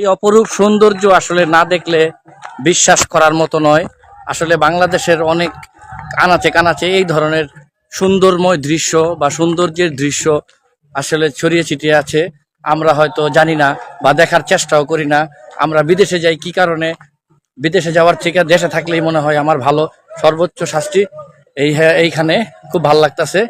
এই অপরূপ সৌন্দর্য আসলে না দেখলে বিশ্বাস করার মতো নয়। আসলে বাংলাদেশের অনেক কানাচে কানাচে এই ধরনের সুন্দরময় দৃশ্য বা সৌন্দর্যের দৃশ্য আসলে ছড়িয়ে ছিটিয়ে আছে। আমরা হয়তো জানি না বা দেখার চেষ্টাও করি না। আমরা বিদেশে যাই কি কারণে? বিদেশে যাওয়ার থেকে দেশে থাকলেই মনে হয় আমার ভালো সর্বোচ্চ শাস্তি। এই হ্যাঁ, এইখানে খুব ভালো লাগতাছে।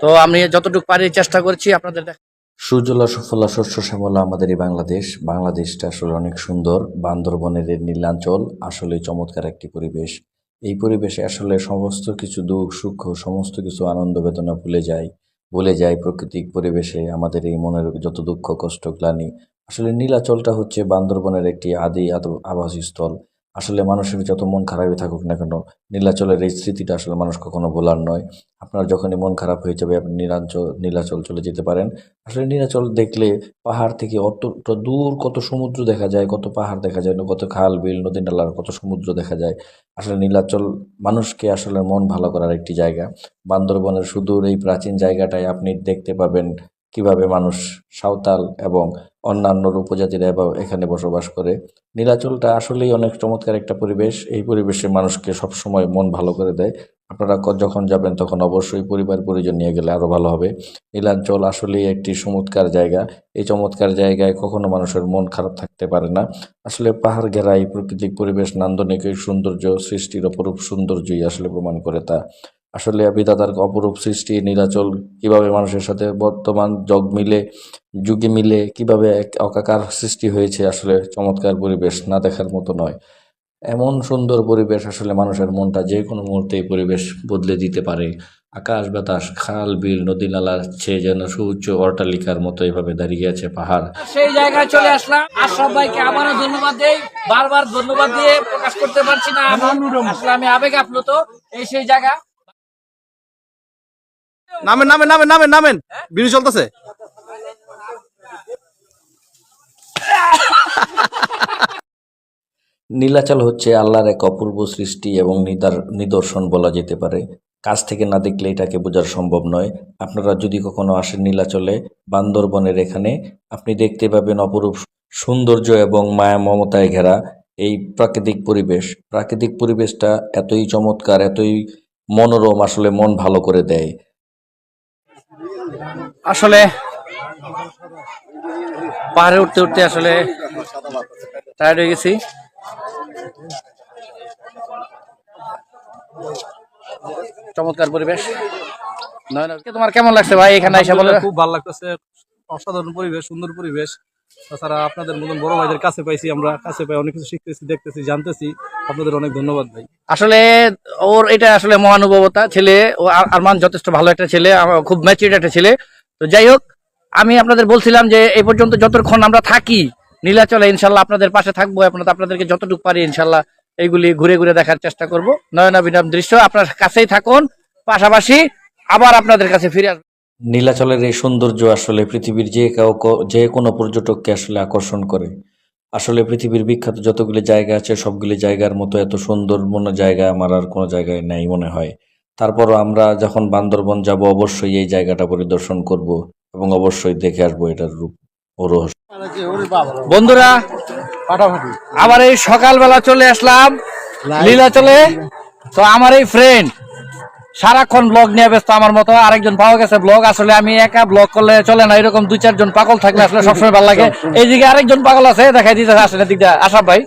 তো আমি যতটুকু পারি চেষ্টা করছি আপনাদের দেখ- সুজলা সুফলা শস্য শ্যামলা আমাদের এই বাংলাদেশ। বাংলাদেশটা আসলে অনেক সুন্দর। বান্দরবনের এই নীলাঞ্চল আসলে চমৎকার একটি পরিবেশ। এই পরিবেশে আসলে সমস্ত কিছু দুঃখ, সুখ, সমস্ত কিছু আনন্দ, বেদনা ভুলে যায়। ভুলে যায় প্রাকৃতিক পরিবেশে আমাদের এই মনের যত দুঃখ, কষ্ট, গ্লানি। আসলে নীলাচলটা হচ্ছে বান্দরবনের একটি আদি আদ- আবাসস্থল। আসলে মানুষের যত মন খারাপই থাকুক না কেন, নীলাচলের এই স্মৃতিটা আসলে মানুষ কখনো ভোলার নয়। আপনার যখনই মন খারাপ হয়ে যাবে, আপনি নীলাঞ্চল, নীলাচল চলে যেতে পারেন। আসলে নীলাচল দেখলে পাহাড় থেকে অতটা, দূর কত সমুদ্র দেখা যায়, কত পাহাড় দেখা যায়, কত খাল, বিল, নদী নালার কত সমুদ্র দেখা যায়। আসলে নীলাচল মানুষকে আসলে মন ভালো করার একটি জায়গা। বান্দরবনের সুদূর এই প্রাচীন জায়গাটায় আপনি দেখতে পাবেন কীভাবে মানুষ সাঁওতাল এবং অন্যান্য উপজাতিরা এখানে বসবাস করে। নীলাচলটা আসলেই অনেক চমৎকার একটা পরিবেশ। এই পরিবেশে মানুষকে সবসময় মন ভালো করে দেয়। আপনারা যখন যাবেন তখন অবশ্যই পরিবার পরিজন নিয়ে গেলে আরও ভালো হবে। নীলাঞ্চল আসলেই একটি চমৎকার জায়গা। এই চমৎকার জায়গায় কখনো মানুষের মন খারাপ থাকতে পারে না। আসলে পাহাড় ঘেরা এই প্রাকৃতিক পরিবেশ নান্দনিক সৌন্দর্য সৃষ্টির অপরূপ সৌন্দর্যই আসলে প্রমাণ করে তা। আসলে বিধাতার অপরূপ সৃষ্টি, নীলাচল, কীভাবে মানুষের সাথে বর্তমান জগ মিলে, যুগে মিলে, কীভাবে এক অকাকার সৃষ্টি হয়েছে আসলে চমৎকার পরিবেশ না দেখার মতো নয়। এমন সুন্দর পরিবেশ আসলে মানুষের মনটা যে কোনো মুহূর্তে পরিবেশ বদলে দিতে পারে। আকাশ, বাতাস, খাল বিল নদী, নালা সে যেন সুউচ্চ অট্টালিকার মতো এভাবে দাঁড়িয়ে আছে পাহাড়। সেই জায়গায় চলে আসলাম। আশরাফ ভাইকে আবারও ধন্যবাদ দেই। বারবার ধন্যবাদ দিয়ে প্রকাশ করতে পারছি না। আসলে আমি আবেগ আপ্লুত। এই সেই জায়গা। নামেন নামেন নামেন নামেন নামেন। বিড়ি চলতেছে। নীলাচল হচ্ছে আল্লাহর এক অপূর্ব সৃষ্টি এবং নিদার নিদর্শন বলা যেতে পারে। কাছ থেকে না দেখলে এটাকে বোঝার সম্ভব নয়। আপনারা যদি কখনো আসেন নীলাচলে, বান্দরবনের এখানে, আপনি দেখতে পাবেন অপরূপ সৌন্দর্য এবং মায়া মমতায় ঘেরা এই প্রাকৃতিক পরিবেশ। প্রাকৃতিক পরিবেশটা এতই চমৎকার, এতই মনোরম, আসলে মন ভালো করে দেয়। আসলে পাহাড়ে উঠতে উঠতে আসলে টায়ার্ড হয়ে গেছি। চমৎকার পরিবেশ। তোমার কেমন লাগছে ভাই এখানে এসে বলে? খুব ভালো লাগতেছে। অসাধারণ পরিবেশ সুন্দর পরিবেশ। তাছাড়া আপনাদের মতন বড় ভাইদের কাছে পাইছি আমরা কাছে পাই অনেক কিছু শিখতেছি দেখতেছি জানতেছি। আপনাদের অনেক ধন্যবাদ ভাই। আসলে ওর এটা আসলে মহানুভবতা। ছেলে, ও আর- আরমান যথেষ্ট ভালো একটা ছেলে খুব ম্যাচিউর একটা ছেলে। তো যাই হোক, আমি আপনাদের বলছিলাম যে এই পর্যন্ত যতক্ষণ আমরা থাকি নীলাচলে ইনশাল্লাহ আপনাদের পাশে থাকব। আপনাদের আপনাদেরকে যতটুকু পারি, ইনশাল্লাহ এইগুলি ঘুরে ঘুরে দেখার চেষ্টা করব। নয়নাবিনম দৃশ্য, আপনার কাছেই থাকুন। পাশাপাশি আবার আপনাদের কাছে ফিরে আসব। নীলাচলের এই সৌন্দর্য আসলে পৃথিবীর যে কাউ যে কোনো পর্যটককে আসলে আকর্ষণ করে। আসলে পৃথিবীর বিখ্যাত যতগুলি জায়গা আছে সবগুলি জায়গার মতো এত সুন্দর মনে জায়গা আমার আর কোনো জায়গায় নেই মনে হয়। তারপরও আমরা যখন বান্দরবন যাব অবশ্যই এই জায়গাটা পরিদর্শন করব এবং অবশ্যই দেখে আসব এটার রূপ ও রহস্য। বন্ধুরা আবার এই সকালবেলা চলে আসলাম লীলাচলে। তো আমার এই ফ্রেন্ড সারাক্ষণ ব্লগ নিয়ে ব্যস্ত আমার মতো আরেকজন পাওয়া গেছে ব্লগ আসলে আমি একা ব্লগ করলে চলে না এরকম দুই চারজন পাগল থাকলে আসলে সবসময় ভালো লাগে। এইদিকে আরেকজন পাগল আছে দেখাই দিতে আসলে দিকটা আশাফ ভাই।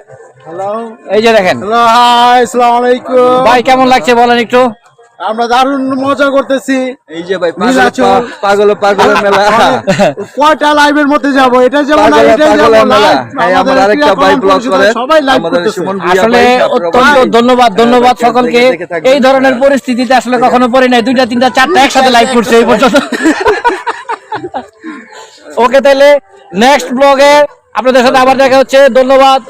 এই যে দেখেন। হ্যালো হাই আসসালামু আলাইকুম। ভাই কেমন লাগছে বলেন একটু? আমরা দারুণ মজা করতেছি। এই যে ভাই পাগল পাগল মেলা। কয়টা লাইভের মধ্যে যাব? এটা যাব না এটাই যাব আমার আমাদের আরেকটা ভাই ব্লগ করে। সবাই লাইভ আমাদের করতেছে। আসলে অত্যন্ত ধন্যবাদ ধন্যবাদ সকলকে। এই ধরনের পরিস্থিতিতে আসলে কখনো পড়ি নাই। দুইটা তিনটা চারটা একসাথে লাইভ করছে এই পর্যন্ত। ওকে তাহলে নেক্সট ব্লগে আপনাদের সাথে আবার দেখা হচ্ছে। ধন্যবাদ।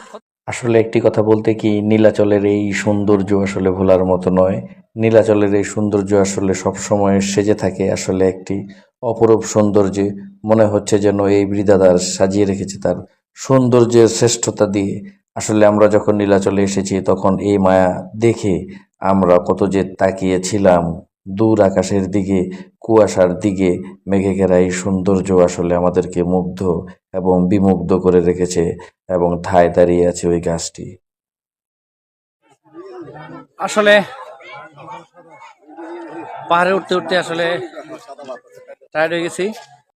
আসলে একটি কথা বলতে কি নীলাচলের এই সৌন্দর্য আসলে ভোলার মতো নয়। নীলাচলের এই সৌন্দর্য আসলে সব সময় সেজে থাকে, আসলে একটি অপরূপ সৌন্দর্যে। মনে হচ্ছে যেন এই বৃদাদার সাজিয়ে রেখেছে তার সৌন্দর্যের শ্রেষ্ঠতা দিয়ে। আসলে আমরা যখন নীলাচলে এসেছি, তখন এই মায়া দেখে আমরা কত যে তাকিয়েছিলাম দূর আকাশের দিকে, কুয়াশার দিকে, মেঘে ঘেরা এই সৌন্দর্য আসলে আমাদেরকে মুগ্ধ এবং বিমুগ্ধ করে রেখেছে এবং ঠায় দাঁড়িয়ে আছে ওই গাছটি। আসলে পাহাড়ে উঠতে উঠতে আসলে টায়ার্ড হয়ে গেছি।